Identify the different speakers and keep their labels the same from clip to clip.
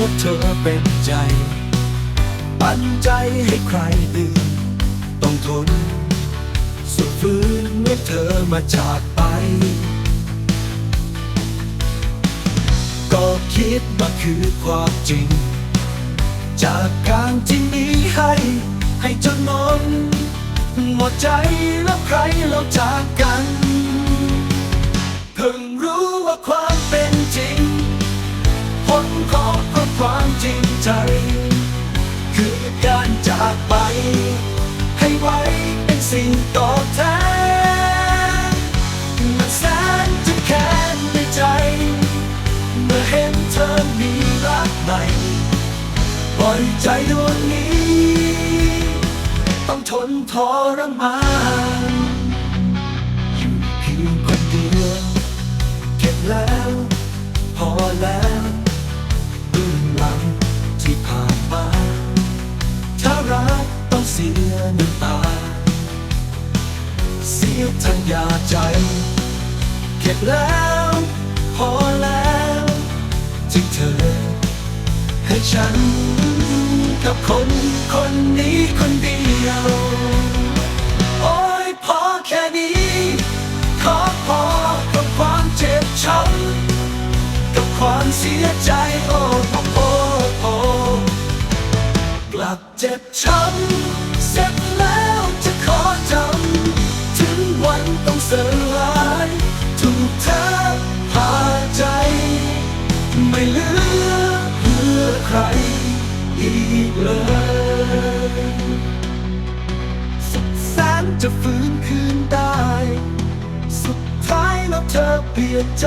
Speaker 1: ว่าเธอเป็นใจ ปันใจให้ใครดื่มต้องทน สุดฟื้นเมื่อเธอมาจากไป ก็คิดว่าคือความจริง จากการที่มีให้ ให้จนมนหมดใจแล้วใครเราจากกันากไป ให้ไว้เป็นสิ่งตอบแทนมันแสนจะแค้นในใจ เมื่อเห็นเธอมีรักใหม่ปล่อยใจดวงนี้ ต้องทนทรมานอยู่เพียงคนเดียวเก็บแล้ว พอแล้ว สียน้ำตา เสียทั้งยาใจเก็บแล้ว พอแล้วที่เธอ ให้ฉัน กับคนคนนี้คนเดียว โอ้ยพอแค่นี้ ขอพอกับความเจ็บช้ำกับความเสียใจโอ้โอ้โอ้ ไม่เหลือเพื่อใครอีกเลยสุดแสนจะฟื้นคืนได้ สุดท้ายแล้วเธอเปลี่ยนใจ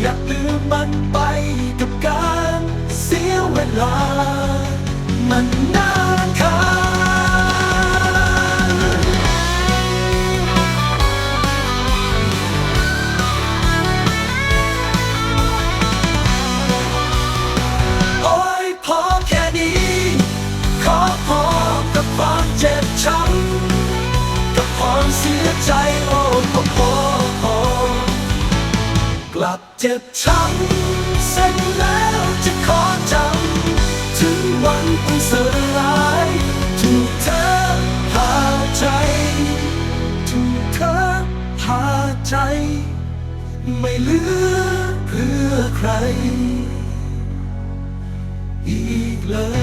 Speaker 1: อยากลืมมันไปกับการเสียเวลา มัน ความเสียใจโอ้โอ้โอ้โอกลับเจ็บช้ำเสร็จแล้วจะขอจำถึงวันต้องสลายถูกเธอพาใจ ถูกเธอพาใจ ไม่เหลือเพื่อใคร อีกเลย